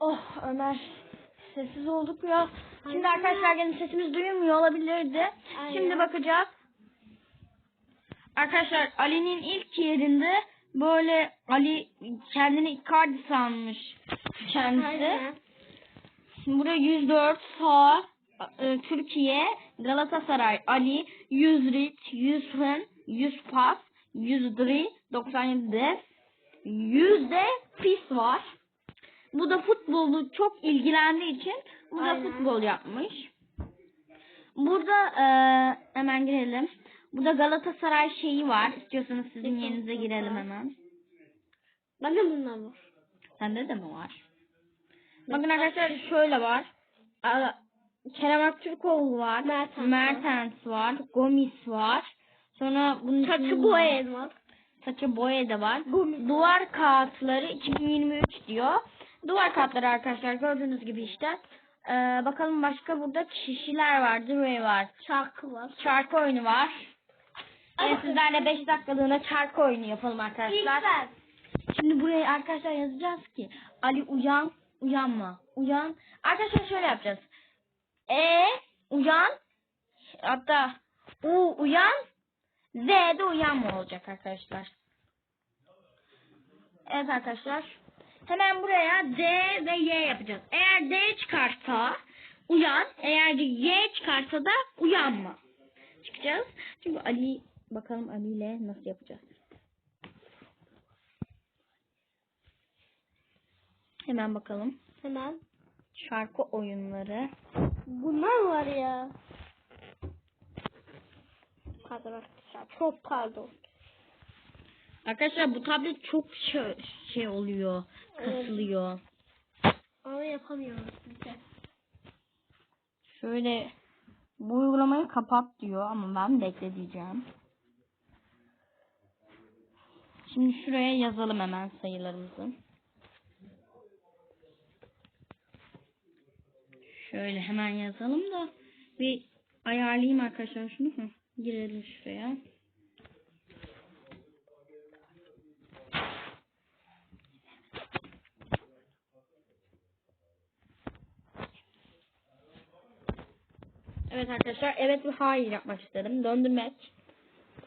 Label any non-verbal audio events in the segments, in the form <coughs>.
Oh Ömer sessiz olduk ya. Şimdi arkadaşlar gene sesimiz duyulmuyor olabilirdi. Aynen. Şimdi bakacağız. Arkadaşlar Ali'nin ilk yerinde böyle Ali kendini Icardi sanmış kendisi. Aynen. Buraya 104 sağ e, Türkiye Galatasaray Ali 100 rit 100 fın 100 pas 100 dri 97 def 100 de pis var. Bu da futbolu çok ilgilendiği için bu da Aynen. futbol yapmış. Burada e, hemen girelim. Burada Galatasaray şeyi var. İstiyorsanız sizin yerinize girelim hemen. Bende bunlar var. Sende de mi var? Bakın arkadaşlar şöyle var. Kerem Aktürkoğlu var. Mertens var. Mertens var. Gomis var. Sonra bunun Saçı boyayan var. Saçı boya da var. Gomis. Duvar kağıtları 2023 diyor. Duvar kağıtları arkadaşlar gördüğünüz gibi işte. Ee, bakalım başka burada kişiler var. Dewey var. Şarkı var. Şarkı oyunu var. Ee, bakın. sizlerle 5 dakikalığına şarkı oyunu yapalım arkadaşlar. ben. Şimdi buraya arkadaşlar yazacağız ki Ali uyan, uyanma, uyan. Arkadaşlar şöyle yapacağız. E uyan, hatta U uyan, Z de uyanma olacak arkadaşlar. Evet arkadaşlar. Hemen buraya D ve Y yapacağız. Eğer D çıkarsa uyan, eğer Y çıkarsa da uyanma. Çıkacağız. Çünkü Ali bakalım Ali ile nasıl yapacağız. Hemen bakalım. Hemen. Şarkı oyunları. Bunlar var ya. Pardon arkadaşlar. Çok pardon. Arkadaşlar bu tablet çok şey, oluyor. Kasılıyor. Ama yapamıyoruz biz de. Şöyle bu uygulamayı kapat diyor ama ben bekle diyeceğim. Şimdi şuraya yazalım hemen sayılarımızı. Şöyle hemen yazalım da bir ayarlayayım arkadaşlar şunu. Girelim şuraya. Evet arkadaşlar evet ve hayır yapmak istedim. Döndürmek.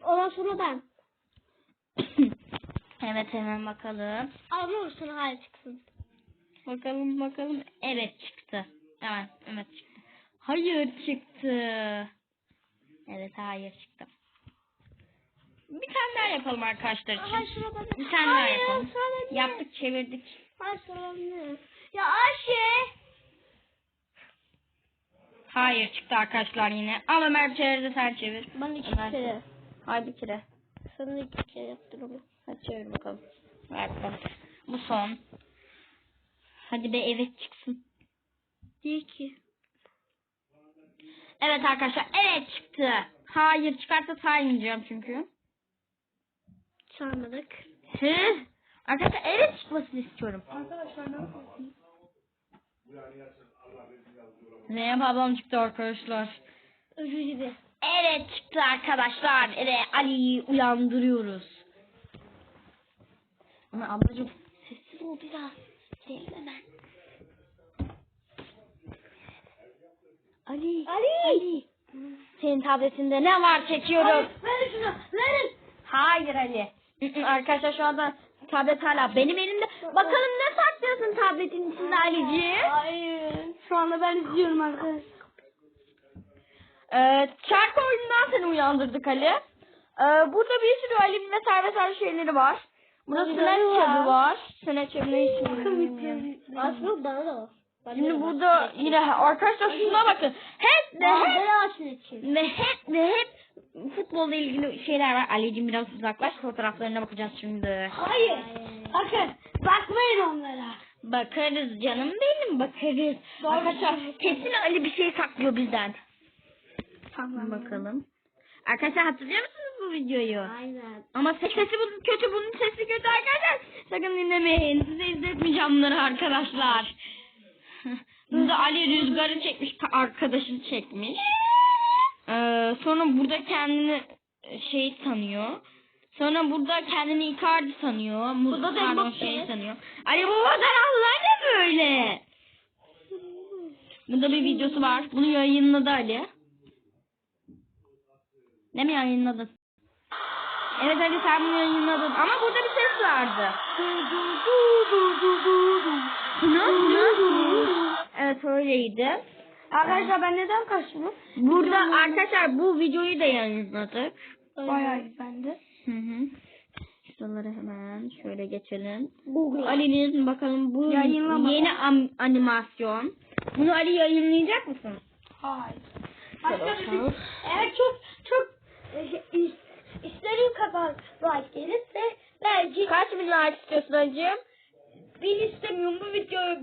Ondan sonra ben. <coughs> evet hemen bakalım. Ama olsun hayır çıksın. Bakalım bakalım. Evet çıktı. Evet evet çıktı. Hayır çıktı. Evet hayır çıktı. Bir tane daha yapalım arkadaşlar için. Hayır. Bir tane daha Hayır, yapalım. Yaptık çevirdik. Hayır bende. Ya Ayşe. Hayır çıktı arkadaşlar yine. Al Ömer çevirdi sen çevir. Ben iki Ömer kere. çevir. Hayır bir kere. Sana iki kere yaptım ama. Hadi çevir bakalım. Ver bakalım. Bu son. Hadi be evet çıksın. Değil ki. Evet arkadaşlar evet çıktı. Hayır çıkarsa saymayacağım çünkü. Çalmadık. Hı? Arkadaşlar evet çıkmasını istiyorum. Arkadaşlar ne yapıyorsunuz? Zeynep ablam çıktı arkadaşlar. Özür dilerim. Evet çıktı arkadaşlar. Evet Ali'yi uyandırıyoruz. Ama ablacığım sessiz ol biraz. Sevme ben. Ali. Ali. Senin tabletinde ne var çekiyoruz. Verin şunu. Verin. Hayır Ali. Arkadaşlar şu anda tablet hala benim elimde. Bakalım ne saklıyorsun tabletin içinde Ali'ciğim? Hayır. Şu anda ben izliyorum arkadaşlar. Ee, şarkı oyunundan seni uyandırdık Ali. Ee, burada bir sürü Ali'nin vesaire vesaire şeyleri var. Burada Snapchat'ı var. Snapchat ne için. Aslında bana da var. De Şimdi burada yine arkadaşlar şuna bakın. Hep Bana hep ve hep ve hep futbolla ilgili şeyler var. Ali'cim biraz uzaklaş fotoğraflarına bakacağız şimdi. Hayır. Bakın. Bakmayın onlara. Bakarız canım benim bakarız. Arkadaşlar kesin Ali bir şey saklıyor bizden. Tamam. Bakalım. Arkadaşlar hatırlıyor musunuz bu videoyu? Aynen. Ama ses- sesi bu kötü, bunun sesi kötü arkadaşlar. Sakın dinlemeyin. Size izletmeyeceğim bunları arkadaşlar. Burada Ali rüzgarı çekmiş, ka- arkadaşını çekmiş. Ee, sonra burada kendini şey sanıyor. Sonra burada kendini Icardi sanıyor. Burada da pardon şey sanıyor. Ali Baba'dan Allah ne böyle? Burada bir videosu var. Bunu yayınladı Ali. Değil mi yayınladın? Evet Ali sen bunu yayınladın. Ama burada bir ses vardı. Evet öyleydi. Arkadaşlar ben neden kaçtım? Burada arkadaşlar bu videoyu da yayınladık. Bayağı güzeldi. Hı hı. Şuraları hemen şöyle geçelim. Google. Ali'nin bakalım bu Yayınlama. yeni am- animasyon. Bunu Ali yayınlayacak mısın? Hayır. Bir şey. Eğer çok çok e, is- istediğim kadar like gelirse belki Kaç bin like istiyorsun acım? bin istemiyorum bu videoya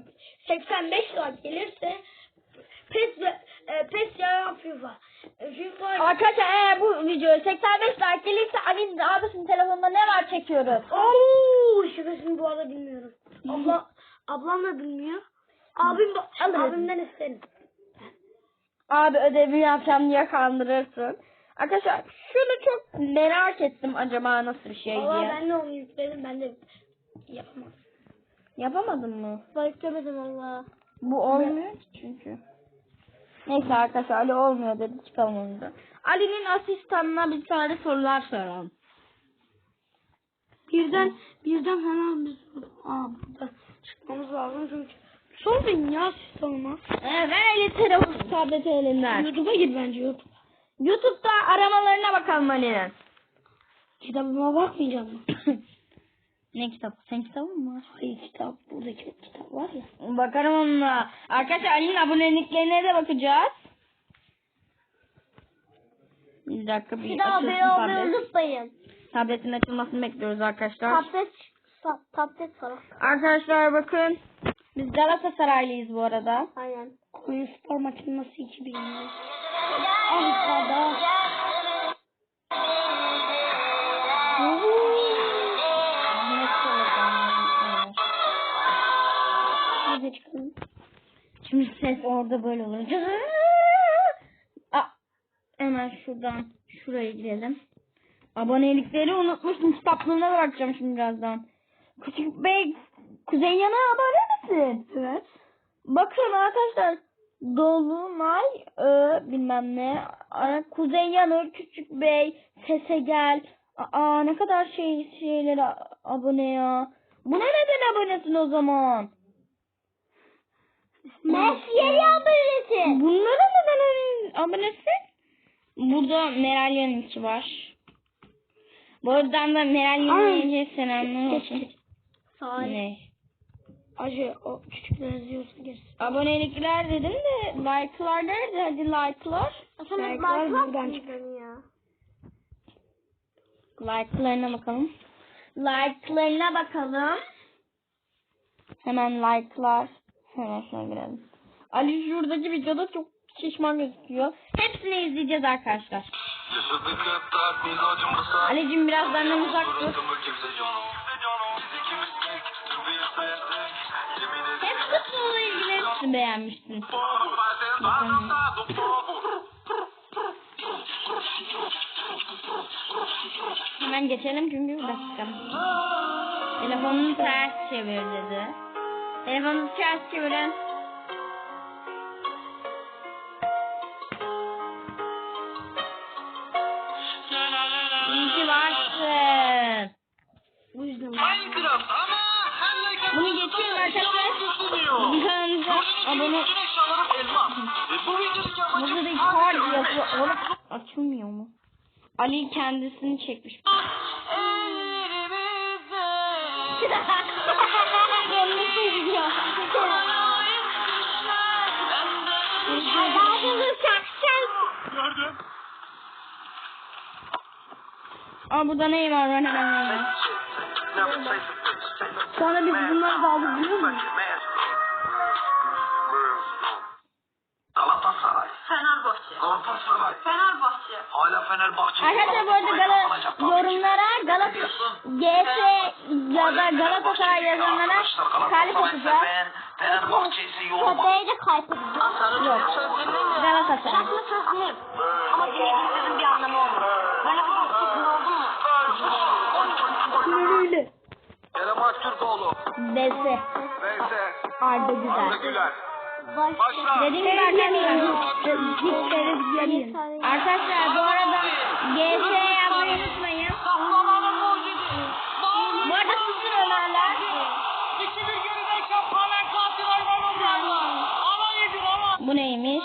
85 like gelirse pes ve e, pes yaran FIFA. FIFA Arkadaşlar eğer bu videoya 85 like Ali'nin abisinin telefonunda ne var çekiyoruz. Oo, şifresini bu arada bilmiyorum. Abla <laughs> ablam da bilmiyor. Abim Alırız. abimden isterim. Abi ödevi yapacağım diye kandırırsın. Arkadaşlar şunu çok merak ettim acaba nasıl bir şey Valla diye. ben de onu yükledim ben de yapamam. Yapamadın mı? Ben yüklemedim valla. Bu olmuyor ki çünkü. Neyse arkadaşlar Ali olmuyor dedi çıkalım ondan. Ali'nin asistanına bir tane sorular soralım. Birden birden hemen biz aa burada çıkmamız lazım çünkü sormayın ya sorma. Ee, ver Ali telefonu tableti elinden. YouTube'a gir bence YouTube. Youtube'da aramalarına bakalım Ali'nin. Kitabıma bakmayacağım mı? <coughs> ne kitap? Sen kitabın mı var? Hayır kitap buradaki kitap var ya. Bakarım onunla. Arkadaşlar Ali'nin aboneliklerine de bakacağız. Bir dakika bir açılsın tablet. unutmayın. Tabletin açılmasını bekliyoruz arkadaşlar. Tablet tablet salak. Arkadaşlar bakın. Biz Galatasaraylıyız bu arada. Aynen. Koyu spor 2000 lira. Ankara'da. Hadi çıkalım. Şimdi ses orada böyle olur. Hemen şuradan şuraya girelim. Abonelikleri unutmuştum. Kitaplığına da bakacağım şimdi birazdan. Küçük Bey Kuzey Yana abone misin? Evet. Bakın arkadaşlar. Dolunay Ö bilmem ne. Kuzey Yanır, Küçük Bey, Sese Gel. Aa ne kadar şey şeylere abone ya. Buna neden abonesin o zaman? Messi'ye abonesi. Bunlara neden abonesi? Burada Meral Yanıkçı var. Buradan da Meral Ay. Yanıkçı'ya selamlar olsun. Salih. Ne? Acı o küçükler izliyorsa gerisi. Abonelikler dedim de like'lar nerede? Hadi like'lar. Like'lar buradan çıkıyor. ya. Like'larına bakalım. Like'larına bakalım. Hemen like'lar. Hemen şuna girelim. Ali şuradaki videoda çok şişman gözüküyor. Hepsini izleyeceğiz arkadaşlar. Ali'cim biraz benden uzak dur. Hep futbolla ilgili hepsini beğenmiştin. Hemen geçelim çünkü bir dakika. Telefonunu ters çevir dedi. Telefonunu ters çevirin. Açılmıyor mu? Ali kendisini çekmiş. Kendini çekiyor. Nerede? Aa burada ne var? Ben hemen neyim? Sonra biz bunları da aldık biliyor musun? Fenerbahçe. Galatasaray. Fenerbahçe. Hala Fenerbahçe. Arkadaşlar bu arada Gala yorumlara Galata GS ya da Galatasaray yazanlara kalp atacağız. Fenerbahçe ise yoluma. de kaybettik. Yok. Galatasaray. Ama dinlediğinizin bir anlamı olmaz. Böyle bir sıkıntı oldu mu? Kerem Aktürkoğlu. Desi. VS. Arda Arda Güzel. Güler. Başla. Dediğim gibi arkadaşlar gideriz gelin. Arkadaşlar bu arada GS yapmayı unutmayın. Bu arada susun Ömerler. Bu neymiş?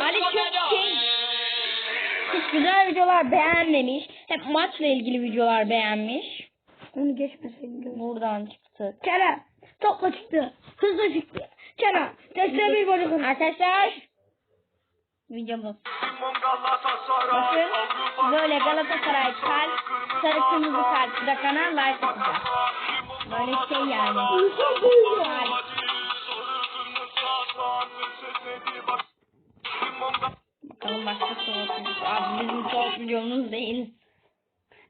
Ali çok şey hiç güzel videolar beğenmemiş. Hep maçla ilgili videolar beğenmiş. Onu geçmeseydin. Buradan çıktı. Kerem topla çıktı. Hızlı çıktı. Kerem teslim bir bacakın. Arkadaşlar videomuz. Bakın böyle Galatasaray kalp, sarı kırmızı kalp bırakana like atacağız. Böyle şey yani. Harika. Bakalım başka soğuk Abi bizim soğuk videomuz değil.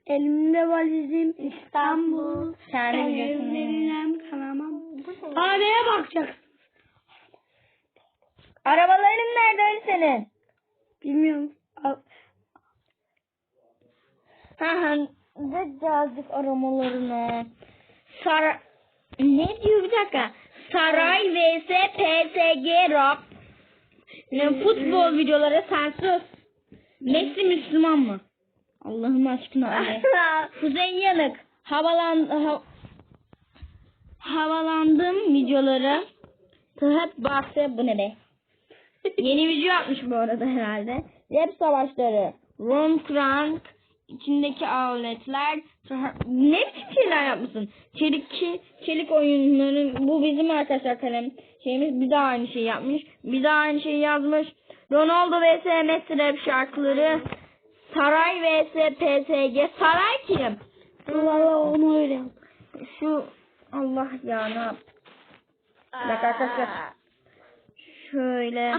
Elimde valizim İstanbul. Kendi biliyorsun. Kanamam. Haneye bakacaksın. Arabaların nerede Ali senin? Bilmiyorum. Ha ha. Ne yazdık aramalarını. Sar ne diyor bir dakika. Saray vs PSG rap. Ne futbol videoları sensiz. Messi Müslüman mı? Allah'ım aşkına Ali. <laughs> Kuzey Yanık. Havalan ha, havalandım videoları. Hep bahse bu ne be? Yeni video yapmış bu arada herhalde. Rap savaşları. Ron Crank. içindeki outletler. Ne biçim şeyler yapmışsın? Çelik, çelik oyunların. Bu bizim arkadaşlar kalem şeyimiz. Bir daha aynı şey yapmış. Bir daha aynı şeyi yazmış. Ronaldo vs Messi rap şarkıları. Saray vs PSG. Saray kim? Valla onu öyle. Şu Allah ya ne yap? Bir dakika arkadaşlar. Şöyle.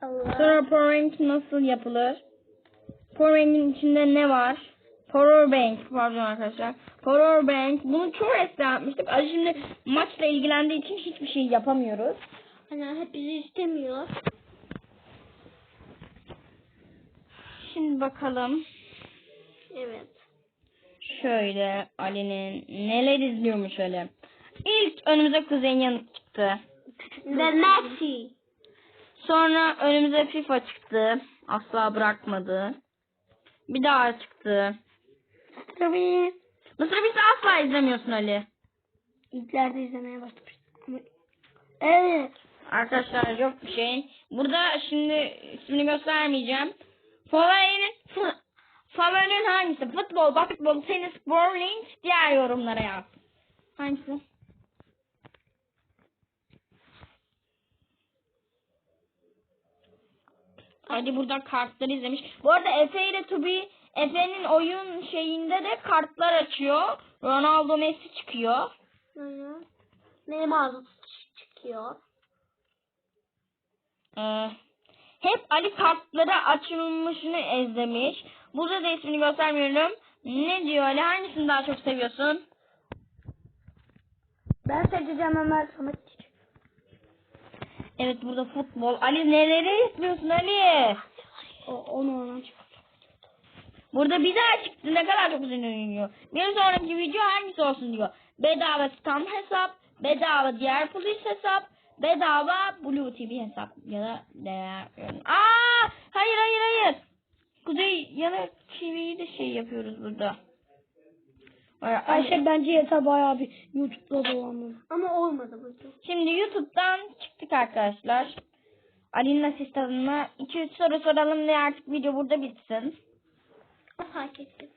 Sonra Powerbank nasıl yapılır? Powerbank'in içinde ne var? Powerbank pardon arkadaşlar. Powerbank bunu çok eskiden yapmıştık. Az şimdi maçla ilgilendiği için hiçbir şey yapamıyoruz. Hani hep bizi istemiyor. Şimdi bakalım. Evet. Şöyle Ali'nin neler izliyormuş öyle. İlk önümüze Kuzey Yanık çıktı. Ve Messi. Sonra önümüze FIFA çıktı. Asla bırakmadı. Bir daha çıktı. Tabii. Mısır bizi asla izlemiyorsun Ali. İlklerde izlemeye başlamış. Ama- Evet. Arkadaşlar yok bir şey. Burada şimdi ismini göstermeyeceğim. Favorin, favorin hangisi? Futbol, basketbol, tenis, bowling diğer yorumlara yaz. Hangisi? Hadi burada kartları izlemiş. Bu arada Efe ile Tubi Efe'nin oyun şeyinde de kartlar açıyor. Ronaldo Messi çıkıyor. Neymar çıkıyor. Ee, hep Ali kartları açılmışını izlemiş. Burada da ismini göstermiyorum. Ne diyor Ali? Hangisini daha çok seviyorsun? Ben seçeceğim Ömer sana Evet burada futbol. Ali neleri izliyorsun Ali? o, onu ona çık. Burada bir daha çıktı. Ne kadar çok üzülüyor. Bir sonraki video hangisi olsun diyor. Bedava stam hesap, bedava diğer polis hesap, bedava Blue TV hesap ya da değer. Aa, hayır hayır hayır. Kuzey Yanık TV'yi de şey yapıyoruz burada. Ay- Ayşe bence yeter bayağı bir YouTube'da dolandı. Ama olmadı bu. Şimdi YouTube'dan çıktık arkadaşlar. Ali'nin asistanına 2-3 soru soralım ve artık video burada bitsin. Fark ettim.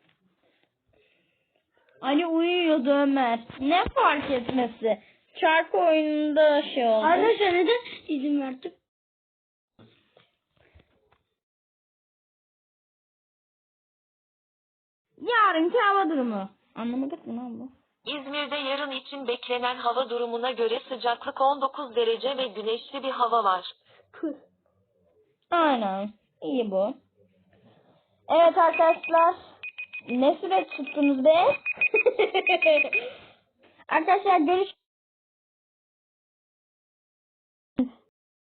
Ali uyuyordu Ömer. Ne fark etmesi? Şarkı oyununda şey oldu. Arkadaşlar neden izin verdik? Yarınki hava durumu. Anlamadık mı lan bu? İzmir'de yarın için beklenen hava durumuna göre sıcaklık 19 derece ve güneşli bir hava var. Kız. Aynen. İyi bu. Evet arkadaşlar. Ne süre tuttunuz be? <laughs> arkadaşlar görüş